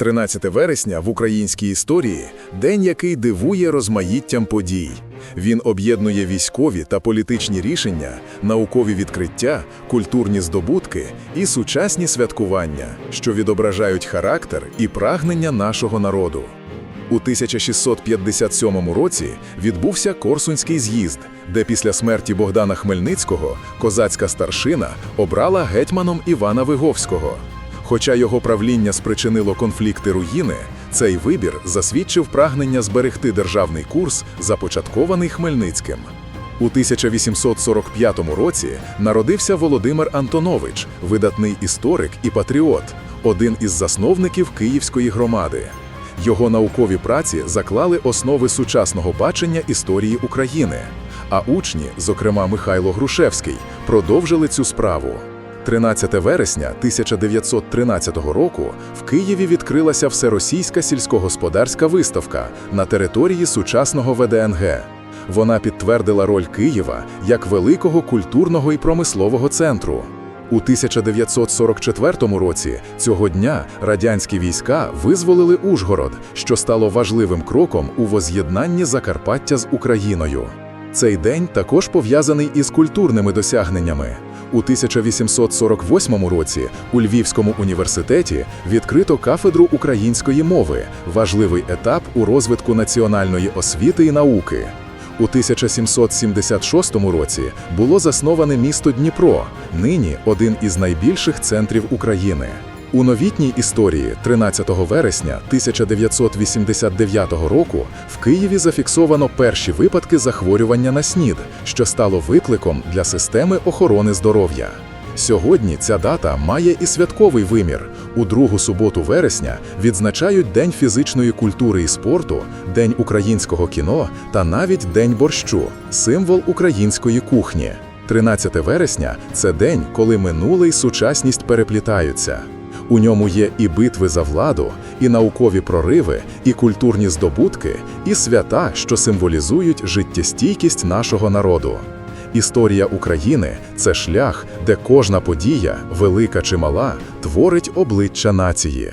13 вересня в українській історії день, який дивує розмаїттям подій. Він об'єднує військові та політичні рішення, наукові відкриття, культурні здобутки і сучасні святкування, що відображають характер і прагнення нашого народу. У 1657 році відбувся Корсунський з'їзд, де після смерті Богдана Хмельницького козацька старшина обрала гетьманом Івана Виговського. Хоча його правління спричинило конфлікти руїни, цей вибір засвідчив прагнення зберегти державний курс, започаткований Хмельницьким. У 1845 році народився Володимир Антонович, видатний історик і патріот, один із засновників Київської громади. Його наукові праці заклали основи сучасного бачення історії України, а учні, зокрема Михайло Грушевський, продовжили цю справу. 13 вересня 1913 року в Києві відкрилася всеросійська сільськогосподарська виставка на території сучасного ВДНГ. Вона підтвердила роль Києва як великого культурного і промислового центру. У 1944 році цього дня радянські війська визволили Ужгород, що стало важливим кроком у воз'єднанні Закарпаття з Україною. Цей день також пов'язаний із культурними досягненнями. У 1848 році у Львівському університеті відкрито кафедру української мови, важливий етап у розвитку національної освіти і науки. У 1776 році було засноване місто Дніпро, нині один із найбільших центрів України. У новітній історії 13 вересня 1989 року в Києві зафіксовано перші випадки захворювання на СНІД, що стало викликом для системи охорони здоров'я. Сьогодні ця дата має і святковий вимір. У другу суботу вересня відзначають День фізичної культури і спорту, День українського кіно та навіть День борщу символ української кухні. 13 вересня це день, коли минуле й сучасність переплітаються. У ньому є і битви за владу, і наукові прориви, і культурні здобутки, і свята, що символізують життєстійкість нашого народу. Історія України це шлях, де кожна подія, велика чи мала, творить обличчя нації.